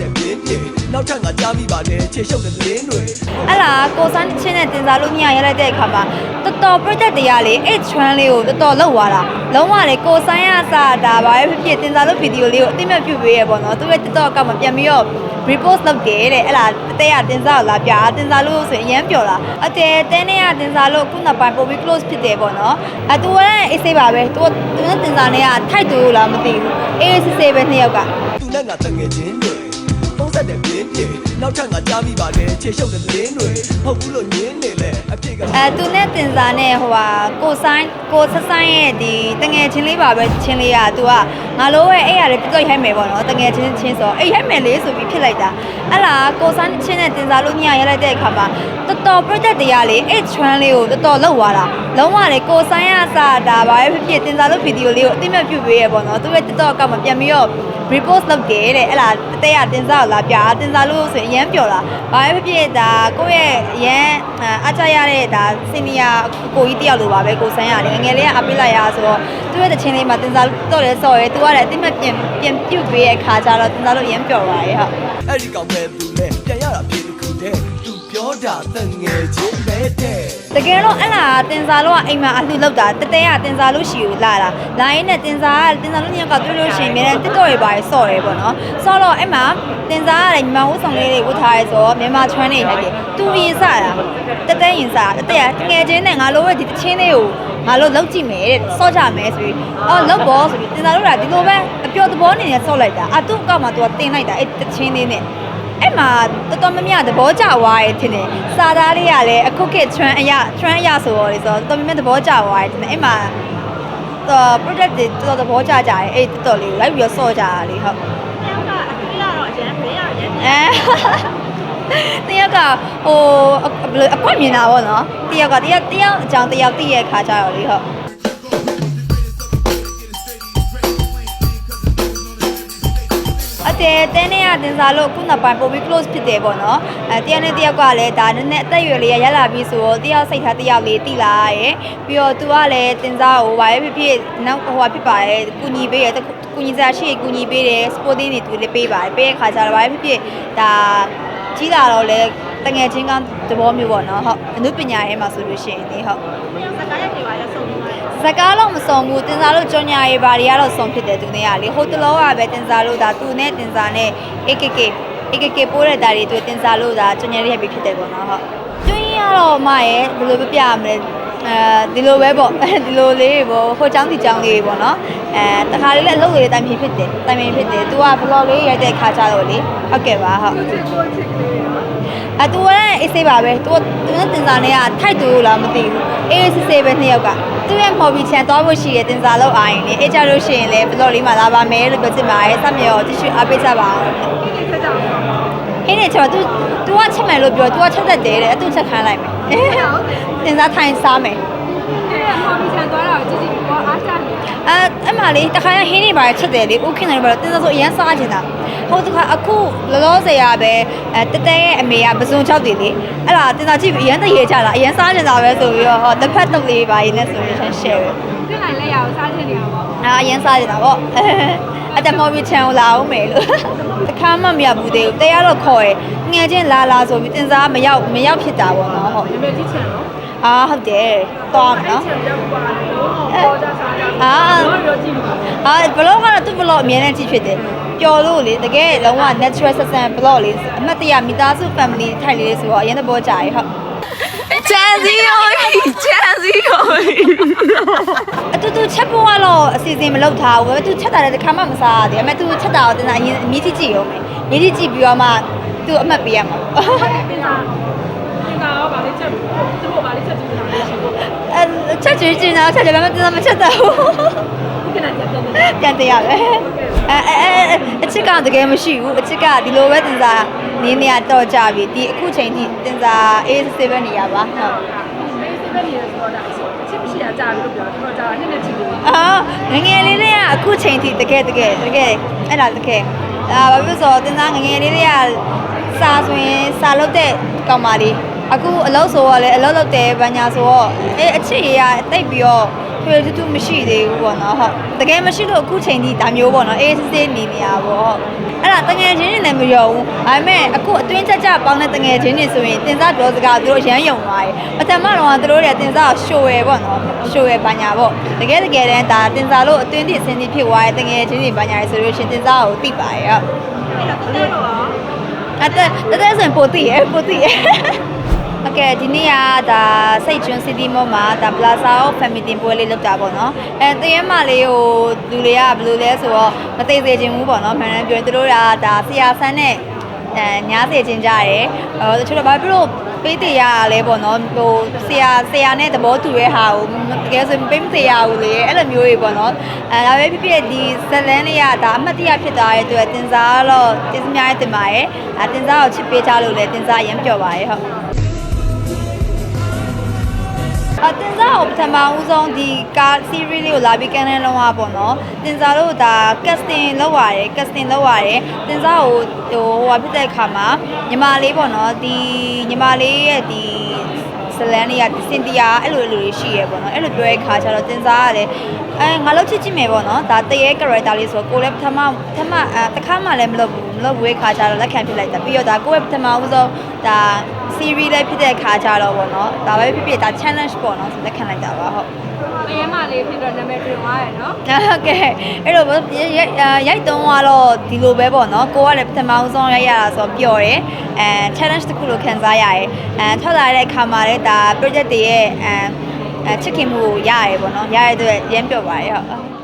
တဲ့ပြင်းပြင်းနောက်ထပ်ငါကြားမိပါနဲ့ချေရှုပ်တဲ့သတင်းတွေအဲ့ဒါကိုစမ်းချင်းနဲ့တင်စားလို့ညရလိုက်တဲ့အခါမှာတော်တော် project တရားလေး H1 လေးကိုတော်တော်လောက်သွားတာလုံးဝလေကိုစမ်းရစဒါပါပဲဖြစ်ဖြစ်တင်စားလို့ video လေးကိုအသိမဲ့ပြုပေးရပေါ့နော်သူရဲ့တော်တော်ကောက်မှာပြန်ပြီးတော့ repost လုပ်တယ်တဲ့အဲ့လားတဲရတင်စားလာပြာတင်စားလို့ဆိုရင်အရန်ပျော်တာအတဲတဲနဲ့ရတင်စားလို့ခုနောက်ပိုင်းပိုပြီး close ဖြစ်တယ်ပေါ့နော်အတူရဲအေးဆေးပါပဲသူသူတင်စားနေရထိုက်တူလားမသိဘူးအေးဆေးဆေးပဲနှစ်ယောက်ကသူနဲ့ငါတကယ်ချင်းတယ် 60တဲ့ပြင်းပြင်းနောက်ထပ်ငါကြားမိပါတယ်ခြေရှုပ်တဲ့လင်းတွေဟုတ်ဘူးလို့ညင်းနေလေအ အဲသူနဲ့တင်စားနဲ့ဟိုဟာကိုဆိုင်ကိုဆဆိုင်ရဲ့ဒီတငယ်ချင်းလေးပါပဲချင်းလေးอ่ะသူကငါလိုရဲ့အဲ့ရလေတော်ရိုက်မယ်ပေါ့နော်တငယ်ချင်းချင်းဆိုအဲ့ရိုက်မယ်လေးဆိုပြီးဖြစ်လိုက်တာအဲ့လာကိုဆိုင်ချင်းနဲ့တင်စားလို့ညရလိုက်တဲ့အခါမှာတော်တော် project တရားလေးအဲ့ trend လေးကိုတော်တော်လောက်သွားတာလုံးဝလေကိုဆိုင်ရစာဒါပါပဲဖြစ်ဖြစ်တင်စားလို့ဗီဒီယိုလေးကိုအတိမတ်ပြုတ်ပေးရပေါ့နော်သူရဲ့ TikTok ကမှပြန်ပြီးတော့ repost လုပ်တယ်တဲ့အဲ့လာအတဲရတင်စားကိုလာပြတင်စားလို့ဆိုရင်အရန်ပျော်လာဘာပဲဖြစ်ဖြစ်ဒါကိုယ့်ရဲ့အရန်အားချရတဲ့ဒါစင်နီယာကိုကြီးတယောက်လိုပါပဲကိုဆန်းရတယ်ငယ်ငယ်လေးကအပိလိုက်ရဆိုတော့သူ့ရဲ့တချင်းလေးမှာတင်စားတော့လဲဆော့ရဲသူကလည်းအတိမတ်ပြန်ပြန်ပြုတ်ပေးရဲ့ခါကျတော့တင်စားလို့အရန်ပျော်ပါရဲ့ဟုတ်အဲ့ဒီကောင်ပဲသူလဲပြန်ရတာဖြစ်တစ်ခုတည်းသူပြောတာတက်ငယ်ချင်းပဲတဲ့ တကယ်တော့အဲ့လားတင်စားလို့ကအိမ်မှာအလှလောက်တာတတဲကတင်စားလို့ရှိကိုလာတာလိုင်းနဲ့တင်စားကတင်စားလို့ညကတွေ့လို့ရှိရင်မြန်တက်တော့ရပါရဲ့ဆော့ရဲပေါ့နော်ဆော့တော့အဲ့မှာတင်စားကလည်းမြန်မာဝတ်ဆောင်လေးတွေဝတ်ထားရဲဆိုတော့မြန်မာ trend တွေလိုက်တယ်သူရင်စားတာတတဲရင်စားတတဲကငယ်ချင်းနဲ့ငါလိုပဲဒီတချင်းလေးကိုငါလို့လောက်ကြည့်မယ်တဲ့ဆော့ကြမယ်ဆိုပြီးအော်လောက်ဘောဆိုပြီးတင်စားလို့ကဒီလိုပဲအပျော်သဘောအနေနဲ့ဆော့လိုက်တာအတူအကောက်မှာသူကတင်လိုက်တာအဲ့တချင်းလေးနဲ့ အဲ့မှာတော်တော်များများသဘောကျသွားရဲ့ထင်တယ်စာသားလေးကလည်းအခုခေတ် trend အရ trend အရဆိုတော့လေဆိုတော့တော်တော်များများသဘောကျသွားရဲ့ထင်တယ်အဲ့မှာတော့ project တွေတော်တော်သဘောကျကြတယ်အဲ့တော်တော်လေးကိုလိုက်ပြီးတော့စော့ကြတာလေဟုတ်တယောက်ကအတွေးရတော့အရင်မေးရရင်အဲတယောက်ကဟိုအဘယ်လိုအကွက်မြင်တာပေါ့နော်တယောက်ကတယောက်တယောက်အကြောင်းတယောက်သိရဲ့ခါကြတော့လေဟုတ် အတဲတဲနဲ့ရတင်စားလို့ခုနောက်ပိုင်းပိုပြီး close ဖြစ်တယ်ပေါ့နော်အဲတယောက်နဲ့တယောက်ကလည်းဒါနည်းနည်းအသက်အရွယ်လေးရရလာပြီဆိုတော့တယောက်စိတ်ထားတယောက်လေးတိလာရဲ့ပြီးတော့သူကလည်းတင်စားကိုဘာပဲဖြစ်ဖြစ်နောက်ဟိုဟာဖြစ်ပါရဲ့ကုညီပေးရဲ့ကုညီစားရှိကုညီပေးတယ် sporting တွေသူလည်းပေးပါတယ်ပေးတဲ့ခါကျတော့ဘာပဲဖြစ်ဖြစ်ဒါကြီးလာတော့လေတငယ်ချင်းကသဘောမျိုးပေါ့နော်ဟုတ်အနုပညာရဲ့မှာဆိုလို့ရှိရင်ဒီဟုတ်တယောက်စကားရိုက်တွေပါ လဲဆုံးနေတယ်စကားတော့မစုံဘူးတင်စားလို့ကြောညာရေးပါတွေကတော့စုံဖြစ်တယ်သူနဲ့ကလေဟိုတလောကပဲတင်စားလို့ဒါသူနဲ့တင်စားနဲ့ AKK AKK ပိုးတဲ့ဒါတွေသူတင်စားလို့ဒါကြောညာရေးပဲဖြစ်တယ်ပေါ့နော်ဟုတ်ကျွင်းရတော့မရဲ့ဘယ်လိုပြပြရမလဲအဲဒီလိုပဲပေါ့ဒီလိုလေးပေါ့ဟိုចောင်းဒီចောင်းလေးပေါ့နော်အဲတခါလေးလည်းအလုပ်လေးတိုင်ပြင်ဖြစ်တယ်တိုင်ပြင်ဖြစ်တယ်သူက vlog လေးရိုက်တဲ့ခါကြတော့လေဟုတ်ကဲ့ပါဟုတ်အဲသူကလည်းအေးဆေးပါပဲသူကသူနဲ့တင်စားနဲ့ကထိုက်တူလားမသိဘူးအေးဆေးဆေးပဲနှစ်ယောက်က သူရဲ့ hobby ချန်သွားဖို့ရှိတယ်တင်စားလောက်အားရင်လေအေးကြလို့ရှိရင်လည်းဘလော့လေးမှာလာပါမယ်လို့ပြောချင်ပါတယ်ဆက်မြော်တ िश အပိတ်ဆက်ပါအောင် ဆက်ကြအောင် ဟင်းနေချော तू तू ကချက်မယ်လို့ပြော तू ကချက်တတ်တယ်တဲ့အတူချက်ခိုင်းလိုက်မယ်တင်စားထိုင်စားမယ် အဲ့ဒါမှမချန်သွားတာကြည့်ကြည့်ဘောအားချနေ အဲအမှလေးတခါရဟင်းနေပါချက်တယ်လေဥခင်တယ်ဘာလို့တင်စားဆိုအရန်စားချင်တာဟိုတခါအခုလောလောဆယ်ရပဲအဲတတဲရဲ့အမေကပစုံချောက်တယ်လေအဲ့ဒါတင်စားကြည့်ပြီးအရန်တရေချတာအရန်စားချင်တာပဲဆိုပြီးတော့ဟောတစ်ဖက်တုပ်လေးပါရင်းနဲ့ဆိုရင်ရှယ်ပဲပြင်လိုက်လက်ရအောင်စားချင်နေအောင်ပေါ့အာအရင်စားကြတာပေါ့အတမော်ဘီချန်ကိုလာအောင်မယ်လို့တခါမှမရောက်ဘူးသေးဘူးတရားတော့ခေါ်ရငယ်ချင်းလာလာဆိုပြီးတင်စားမရောက်မရောက်ဖြစ်တာပေါ့နော်ဟုတ်နမေကြီးချန်နော်အာဟုတ်တယ်တော့မယ်နော် ချန်ရောက်ပါတော့ပေါ်ကြစားကြအာတော့ရောကြည့်ပါအာဘလော့ကတော့သူ့ဘလော့အမြဲတမ်းကြည့်ဖြစ်တယ်ပျော်လို့လေတကယ်လုံးဝ natural ဆက်ဆံဘလော့လေးအမှတ်တရမိသားစု family ထိုက်လေးဆိုတော့အရင်သဘောကျရဟုတ်ချန်စီရောချန်စီရောအတူတူချက်ဖို့ကတော့အစီအစဉ်မလုပ်ထားဘူးပဲသူချက်တာလည်းတစ်ခါမှမစားရသေးဘူးအမေသူချက်တာတော့တင်တာအရင်အမြင့်ကြီးကြည့်ရုံပဲမြင့်ကြီးကြည့်ပြီးတော့မှသူအမှတ်ပေးရမှာပေါ့ပြင်တာပြင်တာရောဗာလေးချက်သူ့ဘောဗာလေးချက်ကြည့်နေတာလေးရှိတယ်အဲ ချက်ချင်ချင်တာချက်တယ်ဘာမှတင်တာမချက်တော့ဘူးဒီကနေ့ပြန်ပြန်နေပြန်တရပဲအဲအဲအဲအချစ်ကတကယ်မရှိဘူးအချစ်ကဒီလိုပဲတင်စားနေနေရတော့ကြပြီဒီအခုချိန်ထိတင်စား87ပဲနေရပါဟုတ်မေးစစ်ပဲနေရဆိုတော့ဒါချစ်မရှိတာကြာပြီလို့ပြောတော့ကြာနှစ်နှစ်ချစ်ပြီအာငယ်ငယ်လေးတွေကအခုချိန်ထိတကယ်တကယ်တကယ်အဲ့ဒါတကယ်အာဘာဖြစ်လို့ဆိုတော့တင်သားငယ်ငယ်လေးတွေကစာဆိုရင်စာလုပ်တဲ့ကောင်မလေး အခုအလုပ်ဆိုတော့လေအလုပ်လုပ်တယ်ဘာညာဆိုတော့အဲအချစ်ရရတိတ်ပြီးတော့ဖထွေထူးထူးမရှိသေးဘူးပေါ့နော်ဟုတ်တကယ်မရှိလို့အခုချိန်ထိဒါမျိုးပေါ့နော်အေးစစ်စစ်နေနေရပေါ့ဟုတ်အဲ့ဒါတငယ်ချင်းတွေလည်းမရောဘူးဒါပေမဲ့အခုအတွင်းချက်ကြပေါင်းတဲ့တငယ်ချင်းတွေဆိုရင်တင်စားပြောစကားသူတို့ရမ်းယုံသွားတယ်ပထမတော့ကသူတို့တွေတင်စားကိုရှိုးရယ်ပေါ့နော်ရှိုးရယ်ဘာညာပေါ့တကယ်တကယ်တမ်းဒါတင်စားလို့အတွင်းတိအစင်းတိဖြစ်သွားတဲ့တငယ်ချင်းတွေဘာညာရယ်ဆိုလို့ရှရင်တင်စားကိုသိပါရဲ့ဟုတ်အဲ့တော့တဲတော့ရောအတက်တက်တက်ဆိုရင်ပိုတိရယ်ပိုတိရယ် ကဲဒီနေ့ကဒါစိတ်ကျွန်းစီတီမောမှာဒါ Plaza of Family ပွဲလေးလုပ်တာပေါ့နော်အဲတရဲမလေးကိုလူတွေကဘယ်လိုလဲဆိုတော့မသိသေးခြင်းဘူးပေါ့နော်မှန်တမ်းပြောရင်သူတို့ကဒါဆရာဆန်းနဲ့အဲညားစေခြင်းကြရတယ်ဟိုတချို့တော့ဘာဖြစ်လို့ပေးသေးရလဲပေါ့နော်ဟိုဆရာဆရာနဲ့သဘောတူရဲ့ဟာကိုတကယ်ဆိုပေးမသေးရဘူးလေအဲ့လိုမျိုးတွေပေါ့နော်အဲဒါပဲဖြစ်ဖြစ်ဒီဇလန်းလေးကဒါအမှတ်တရဖြစ်သွားတဲ့အတွက်တင်စားတော့တင်စများတင်ပါရဲ့အဲတင်စားကိုချစ်ပေးကြလို့လေတင်စားရင်ပျော်ပါရဲ့ဟုတ် အတင်စားကိုပထမဦးဆုံးဒီကား series လေးကိုလာပြီးကန်တဲ့လုံးဝပေါ့နော်တင်စားတို့ဒါ casting လုပ်ရတယ် casting လုပ်ရတယ်တင်စားကိုဟိုဟိုဟာဖြစ်တဲ့အခါမှာညီမလေးပေါ့နော်ဒီညီမလေးရဲ့ဒီဇလန်လေးကဒီစင်တီယာအဲ့လိုလိုတွေရှိရပေါ့နော်အဲ့လိုပြောတဲ့ခါကျတော့တင်စားကလည်းအဲငါလုပ်ချစ်ကြည့်မယ်ပေါ့နော်ဒါတရေ character လေးဆိုကိုလည်းပထမပထမအဲတစ်ခါမှလည်းမလုပ်ဘူး မလုပ်ဘူးခါကျတော့လက်ခံဖြစ်လိုက်တာပြီးတော့ဒါကိုယ့်ရဲ့ပထမဦးဆုံးဒါ series လေးဖြစ်တဲ့ခါကျတော့ပေါ့နော်ဒါပဲဖြစ်ဖြစ်ဒါ challenge ပေါ့နော်ဆိုလက်ခံလိုက်တာပါဟုတ်တဲမလေးဖြစ်တော့နာမည်တင်သွားရယ်နော်ဟုတ်ကဲ့အဲ့တော့ရိုက်ရိုက်ရိုက်တုံးကတော့ဒီလိုပဲပေါ့နော်ကိုကလည်းပထမဦးဆုံးရိုက်ရတာဆိုတော့ပျော်တယ်အဲ challenge တစ်ခုလိုခံစားရတယ်အဲထွက်လာတဲ့အခါမှာလည်းဒါ project တွေရဲ့အဲအဲချစ်ခင်မှုကိုရရတယ်ပေါ့နော်ရရတဲ့အတွက်ရမ်းပျော်ပါတယ်ဟုတ်